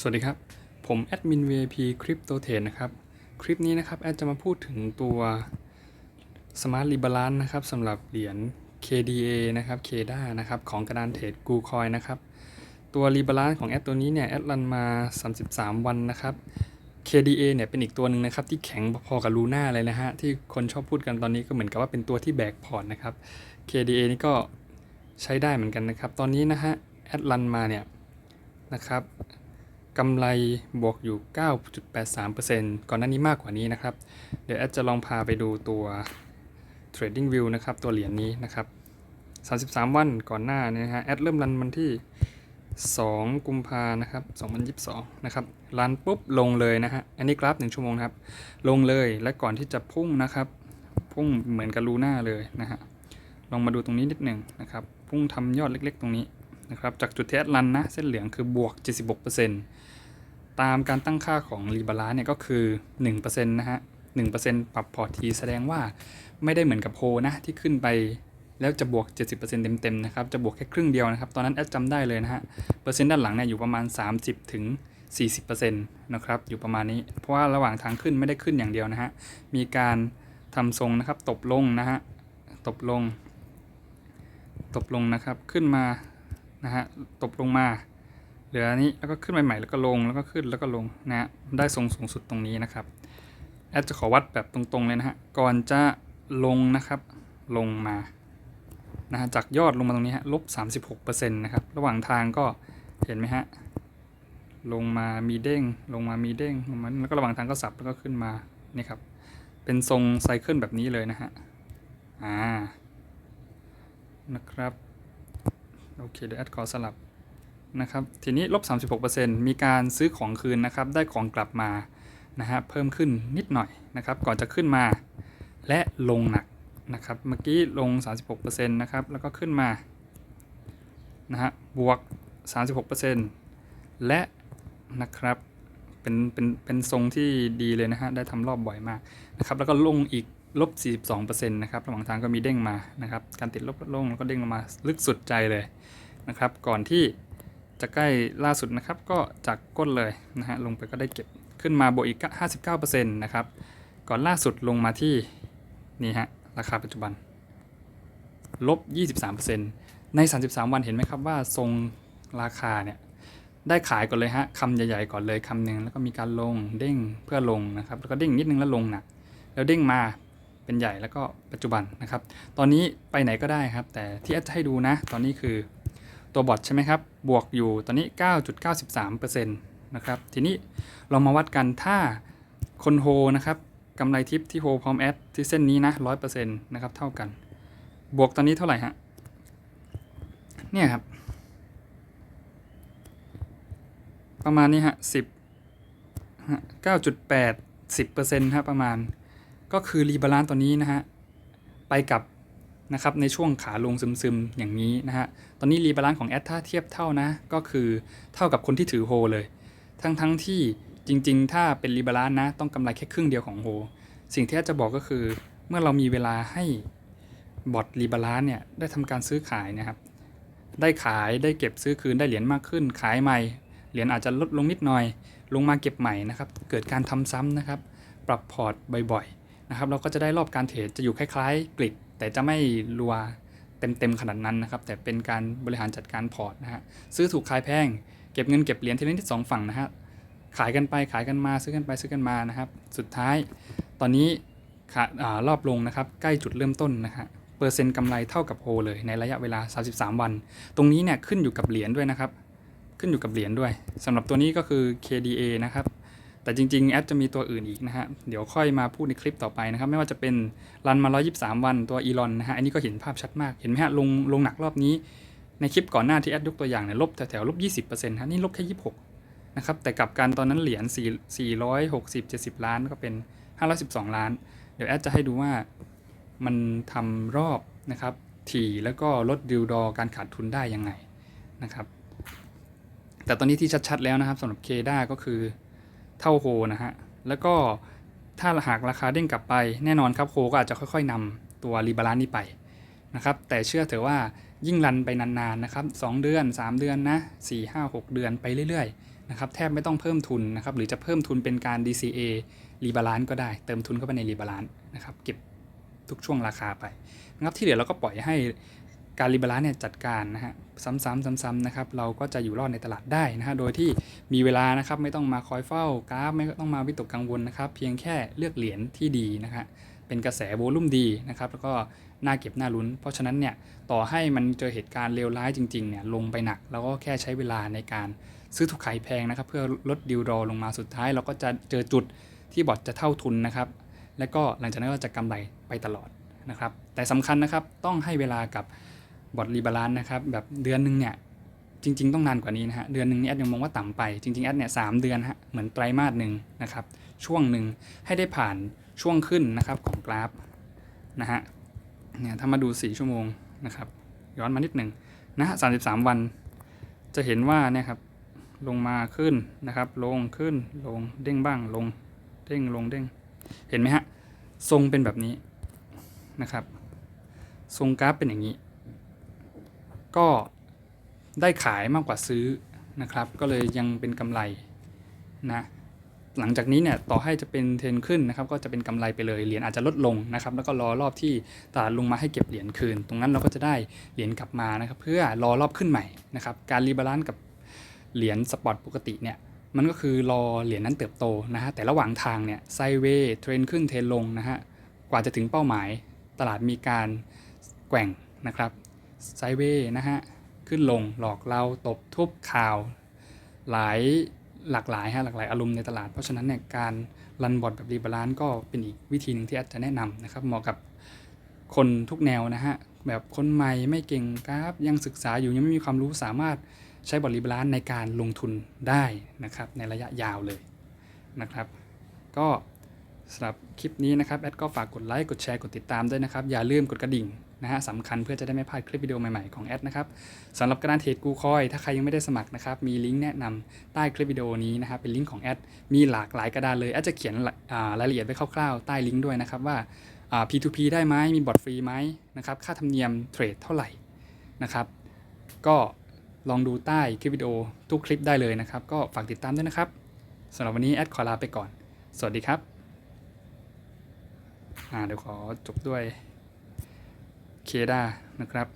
สวัสดีครับ ผมแอดมิน VIP Crypto Trade นะครับ คลิปนี้นะครับ แอดจะมาพูดถึงตัว Smart Rebalance นะครับสำหรับเหรียญ KDA นะครับ KDA นะครับ ของกระดานเทรด g o c o i n นะครับ ตัว Rebalance ของแอดตัวนี้เนี่ย แอดรันมา 33 วันนะครับ KDA เนี่ยเป็นอีกตัวหนึ่งนะครับ ที่แข็งพอๆกับ Luna เลยนะฮะ ที่คนชอบพูดกันตอนนี้ก็เหมือนกับว่าเป็นตัวที่แบกพอร์ตนะครับ KDA นี่ก็ใช้ได้เหมือนกันนะครับ ตอนนี้นะฮะแอดรันมาเนี่ยนะครับ กำไรบวกอยู่ 9.83%ก่อนหน้านี้มากกว่านี้นะครับ เดี๋ยวแอดจะลองพาไปดูตัว Trading View นะครับ ตัวเหรียญนี้นะครับ 33 วันก่อนหน้านี้นะฮะ แอดเริ่มรันวันที่ 2 กุมภานะครับ 2022 นะครับ รันปุ๊บลงเลยนะฮะ อันนี้กราฟ 1 ชั่วโมงครับ ลงเลยและก่อนที่จะพุ่งนะครับ พุ่งเหมือนกับลูน่าเลยนะฮะ ลองมาดูตรงนี้นิดหนึ่งนะครับ พุ่งทำยอดเล็ก ๆ ตรงนี้ นะครับจากจุดที่แอดรันนะเส้นเหลืองคือบวก 76%ตามการตั้งค่าของรีบาลานเนี่ยก็คือ 1%นะฮะ1%ปรับพอร์ตทีแสดงว่าไม่ได้เหมือนกับโพลนะที่ขึ้นไปแล้วจะบวก 70%เต็มๆนะครับ จะบวกแค่ครึ่งเดียวนะครับ ตอนนั้นแอดจำได้เลยนะฮะ เปอร์เซ็นต์ด้านหลังเนี่ยอยู่ประมาณ 30 ถึง 40%นะครับ อยู่ประมาณนี้ เพราะว่าระหว่างทางขึ้นไม่ได้ขึ้นอย่างเดียวนะฮะ มีการทำทรงนะครับ ตบลงนะฮะ ตบลง ตบลงนะครับ ขึ้นมา นะฮะตบลงมาเหลือนี้แล้วก็ขึ้นใหม่ๆแล้วก็ลงแล้วก็ขึ้นแล้วก็ลงนะฮะได้ทรงสูงสุดตรงนี้นะครับแอดจะขอวัดแบบตรงๆเลยนะฮะก่อนจะลงนะครับลงมานะฮะจากยอดลงมาตรงนี้ฮะลบ36%นะครับระหว่างทางก็เห็นไหมฮะลงมามีเด้งลงมามีเด้งลงมาแล้วก็ระหว่างทางก็สับแล้วก็ขึ้นมานี่ครับเป็นทรงไซเคิลแบบนี้เลยนะฮะอ่านะครับ โอเคเดี๋ยวแอดขอสลับนะครับทีนี้ลบ 36%มีการซื้อของคืนนะครับ ได้ของกลับมานะฮะเพิ่มขึ้นนิดหน่อยนะครับ ก่อนจะขึ้นมาและลงหนักนะครับ เมื่อกี้ลง 36%นะครับ แล้วก็ขึ้นมานะฮะบวก 36%และนะครับเป็นเป็นเป็นทรงที่ดีเลยนะฮะได้ทำรอบบ่อยมากนะครับ แล้วก็ลงอีก ลบ 42%นะครับ ระหว่างทางก็มีเด้งมานะครับ การติดลบลงแล้วก็เด้งลงมาลึกสุดใจเลยนะครับ ก่อนที่จะใกล้ล่าสุดนะครับก็จากก้นเลยนะฮะลงไปก็ได้เก็บขึ้นมาบวกอีก 59%นะครับ ก่อนล่าสุดลงมาที่นี่ฮะราคาปัจจุบัน ลบ 23%ใน 33 วันเห็นไหมครับว่าทรงราคาเนี่ยได้ขายก่อนเลยฮะคำใหญ่ๆก่อนเลยคำหนึ่งแล้วก็มีการลงเด้งเพื่อลงนะครับแล้วก็เด้งนิดนึงแล้วลงหนักแล้วเด้งมา เป็นใหญ่แล้วก็ปัจจุบันนะครับ ตอนนี้ไปไหนก็ได้ครับ แต่ที่แอดจะให้ดูนะ ตอนนี้คือตัวบอทใช่ไหมครับ บวกอยู่ตอนนี้ 9.93%นะครับ ทีนี้เรามาวัดกันถ้าคนโฮนะครับกำไรทิปที่โฮพร้อมแอดที่เส้นนี้นะ100%นะครับเท่ากัน บวกตอนนี้เท่าไหร่ฮะ เนี่ยครับ ประมาณนี้ฮะสิบเก้าจุดแปดสิบเปอร์เซ็นต์ฮะประมาณ ก็คือรีบาลานซ์ตัวนี้นะฮะไปกับนะครับในช่วงขาลงซึมๆ อย่างนี้นะฮะ ตอนนี้รีบาลานซ์ของแอดถ้าเทียบเท่านะ ก็คือเท่ากับคนที่ถือโฮเลย ทั้งๆทที่จริงๆ ถ้าเป็นรีบาลานซ์นะ ต้องกำไรแค่ครึ่งเดียวของโฮ สิ่งที่แอดจะบอกก็คือ เมื่อเรามีเวลาให้บอทรีบาลานซ์เนี่ย ได้ทำการซื้อขายนะครับ ได้ขายได้เก็บซื้อคืนได้เหรียญมากขึ้น ขายใหม่ เหรียญอาจจะลดลงนิดหน่อย ลงมาเก็บใหม่นะครับ เกิดการทำซ้ำนะครับ ปรับพอร์ตบ่อย นะครับเราก็จะได้รอบการเทรดจะอยู่คล้ายๆ กริดแต่จะไม่รัวเต็มๆขนาดนั้นนะครับแต่เป็นการบริหารจัดการพอร์ตนะฮะซื้อถูกขายแพง เก็บเงินเก็บเหรียญทีละนิดสองฝั่งนะฮะขายกันไปขายกันมาซื้อกันไปซื้อกันมานะครับ สุดท้าย ตอนนี้รอบลงนะครับ ใกล้จุดเริ่มต้นนะฮะเปอร์เซ็นต์กำไรเท่ากับโฮเลยในระยะเวลา 33 วัน ตรงนี้เนี่ยขึ้นอยู่กับเหรียญด้วยนะครับ ขึ้นอยู่กับเหรียญด้วยสำหรับตัวนี้ก็คือ KDA นะครับ แต่จริง ๆ แอดจะมีตัวอื่นอีกนะฮะ เดี๋ยวค่อยมาพูดในคลิปต่อไปนะครับ ไม่ว่าจะเป็นรันมา 123 วันตัวอีลอนนะฮะ อันนี้ก็เห็นภาพชัดมาก เห็นไหมฮะ ลงลงหนักรอบนี้ ในคลิปก่อนหน้าที่แอดยกตัวอย่างเนี่ยลบแถวๆลบ 20%ฮะ นี่ลบแค่ 26 นะครับ แต่กับการตอนนั้นเหรียญ4 460 70 ล้านก็เป็น 512 ล้าน เดี๋ยวแอดจะให้ดูว่ามันทำรอบนะครับ ถี่แล้วก็ลดดิวดอการขาดทุนได้ยังไงนะครับ แต่ตอนนี้ที่ชัดๆแล้วนะครับสำหรับเคด้าก็คือ เท่าโฮนะฮะ แล้วก็ถ้าหากราคาเด้งกลับไปแน่นอนครับโฮก็อาจจะค่อยๆนำตัวรีบาลานซ์นี้ไปนะครับแต่เชื่อเถอะว่ายิ่งรันไปนานๆนะครับ2เดือน 3 เดือนนะ4 5 6 เดือนไปเรื่อยๆนะครับแทบไม่ต้องเพิ่มทุนนะครับหรือจะเพิ่มทุนเป็นการ DCA รีบาลานซ์ก็ได้ เติมทุนเข้าไปในรีบาลานซ์นะครับเก็บทุกช่วงราคาไปนะครับที่เหลือเราก็ปล่อยให้ การรีบาลานซ์เนี่ยจัดการนะฮะซ้ำๆซ้ำๆนะครับเราก็จะอยู่รอดในตลาดได้นะฮะโดยที่มีเวลานะครับไม่ต้องมาคอยเฝ้ากราฟไม่ต้องมาวิตกกังวลนะครับ เพียงแค่เลือกเหรียญที่ดีนะฮะเป็นกระแสโวลุ่มดีนะครับแล้วก็น่าเก็บน่าลุ้น เพราะฉะนั้นเนี่ยต่อให้มันเจอเหตุการณ์เลวร้ายจริงๆเนี่ยลงไปหนักเราก็แค่ใช้เวลาในการซื้อถูกขายแพงนะครับเพื่อลดดิวรอลงมาสุดท้าย เราก็จะเจอจุดที่บอทจะเท่าทุนนะครับแล้วก็หลังจากนั้นก็จะกำไรไปตลอดนะครับแต่สำคัญนะครับต้องให้เวลากับ บอทรีบาลานนะครับแบบเดือนหนึ่งเนี่ยจริง ๆ ต้องนานกว่านี้นะฮะเดือนหนึ่งนี่แอดยังมองว่าต่ำไปจริงๆแอดเนี่ยสามเดือนฮะเหมือนไตรมาสหนึ่งนะครับช่วงหนึ่งให้ได้ผ่านช่วงขึ้นนะครับของกราฟนะฮะเนี่ยถ้ามาดู 4 ชั่วโมงนะครับย้อนมานิดหนึ่งนะฮะ33วัน จะเห็นว่าเนี่ยครับลงมาขึ้นนะครับลงขึ้นลงเด้งบ้างลงเด้งลงเด้งเห็นไหมฮะทรงเป็นแบบนี้นะครับทรงกราฟเป็นอย่างนี้ ก็ได้ขายมากกว่าซื้อนะครับ ก็เลยยังเป็นกำไรนะหลังจากนี้เนี่ยต่อให้จะเป็นเทรนขึ้นนะครับก็จะเป็นกำไรไปเลยเหรียญอาจจะลดลงนะครับแล้วก็รอรอบที่ตลาดลงมาให้เก็บเหรียญคืน ตรงนั้นเราก็จะได้เหรียญกลับมานะครับเพื่อรอรอบขึ้นใหม่นะครับการรีบาลานซ์กับเหรียญสปอร์ตปกติเนี่ยมันก็คือรอเหรียญนั้นเติบโตนะฮะแต่ระหว่างทางเนี่ยไซเวย์เทรนขึ้นเทรนลงนะฮะกว่าจะถึงเป้าหมาย ตลาดมีการแกว่งนะครับ ไซเวย์นะฮะ ขึ้นลงหลอกเราตบทุบข่าว หลายหลากหลายฮะหลากหลายอารมณ์ในตลาด เพราะฉะนั้นเนี่ยการรันบอร์ดแบบรีบาลานซ์ก็เป็นอีกวิธีหนึ่งที่อาจจะแนะนำนะครับ เหมาะกับคนทุกแนวนะฮะ แบบคนใหม่ไม่เก่งกราฟยังศึกษาอยู่ยังไม่มีความรู้สามารถใช้บอร์ดรีบาลานซ์ในการลงทุนได้นะครับในระยะยาวเลยนะครับ ก็สำหรับคลิปนี้นะครับแอดก็ฝากกดไลค์กดแชร์กดติดตามด้วยนะครับ อย่าลืมกดกระดิ่ง นะฮะสำคัญเพื่อจะได้ไม่พลาดคลิปวิดีโอใหม่ๆของแอดนะครับสำหรับการเทรดกูคอยถ้าใครยังไม่ได้สมัครนะครับมีลิงก์แนะนำใต้คลิปวิดีโอนี้นะครับเป็นลิงก์ของแอดมีหลากหลายกระดานเลยแอดจะเขียนรายละเอียดไว้คร่าวๆใต้ลิงก์ด้วยนะครับว่าอ่า P2P ได้ไหมมีบอร์ดฟรีไหมนะครับค่าธรรมเนียมเทรดเท่าไหร่นะครับก็ลองดูใต้คลิปวิดีโอทุกคลิปได้เลยนะครับ ก็ฝากติดตามด้วยนะครับสำหรับวันนี้แอดขอลาไปก่อน สวัสดีครับ อ่าเดี๋ยวขอจบด้วย เคดานะครับ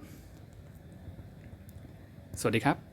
สวัสดีครับ